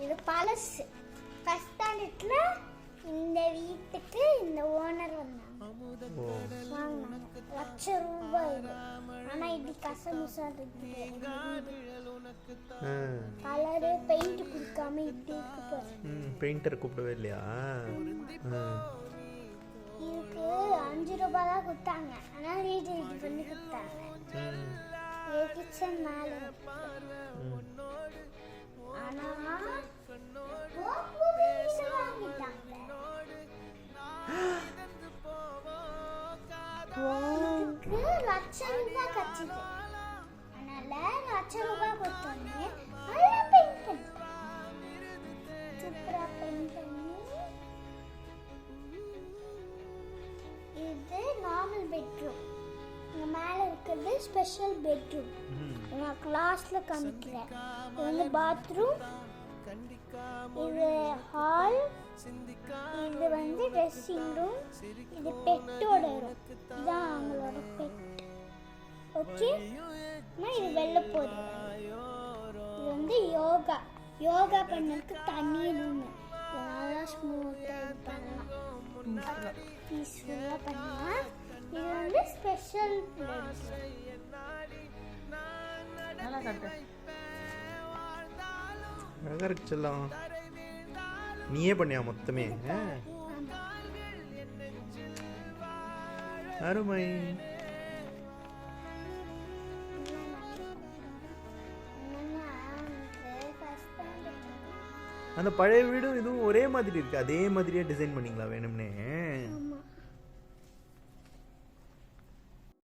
இது பழசு. ஃபர்ஸ்ட் ஸ்டாண்டர்ட்ல இந்த வீட்டுக்கு இந்த ஓனர் வந்தாங்க. வாங்கினாங்க. லட்சம் ரூபாய் ஆனா இது கசமுசா இருக்குது. ஆ. கலரு பெயிண்ட் கொடுக்காம இப்படி இருக்கு பெயிண்டர் கூப்பிடவே இல்லையா? இதுக்கு அஞ்சு ரூபாய் தான் கொடுத்தாங்க. ஆனா ரீட் இது பண்ணி கொடுத்தாங்க. கிச்சன் மேல இதுக்கு லட்சம் ரூபாய் கட்சிது அதனால லட்சம் ரூபாய் கொடுத்தோன்னே பெயிண்ட் பெயிண்ட் பண்ணி இது நார்மல் பெட்ரூம். இங்க மேல இருக்கிறது ஸ்பெஷல் பெட்ரூம். நான் கிளாஸ்ல காமிக்கிறேன். இது வந்து பாத்ரூம். இது ஹால். இது வந்து ட்ரெஸ்ஸிங் ரூம் இது பெட்டோட ரூம் இதான் அவங்களோட பெட் ஓகே இது வெளில போகுது இது வந்து யோகா. யோகா பண்ணதுக்கு தனி ரூம் நல்லா ஸ்மூத்தாக பண்ணலாம். பீஸ்ஃபுல்லாக பண்ணலாம். இது வந்து ஸ்பெஷல் பிளேஸ் நல்லா கட்டு அழகா இருக்கு செல்லம் நீயே பண்ணியா மொத்தமே? அருமை. அந்த பழைய வீடும் இதுவும் ஒரே மாதிரி இருக்கு. அதே மாதிரியே டிசைன் பண்ணிங்களா வேணும்னே?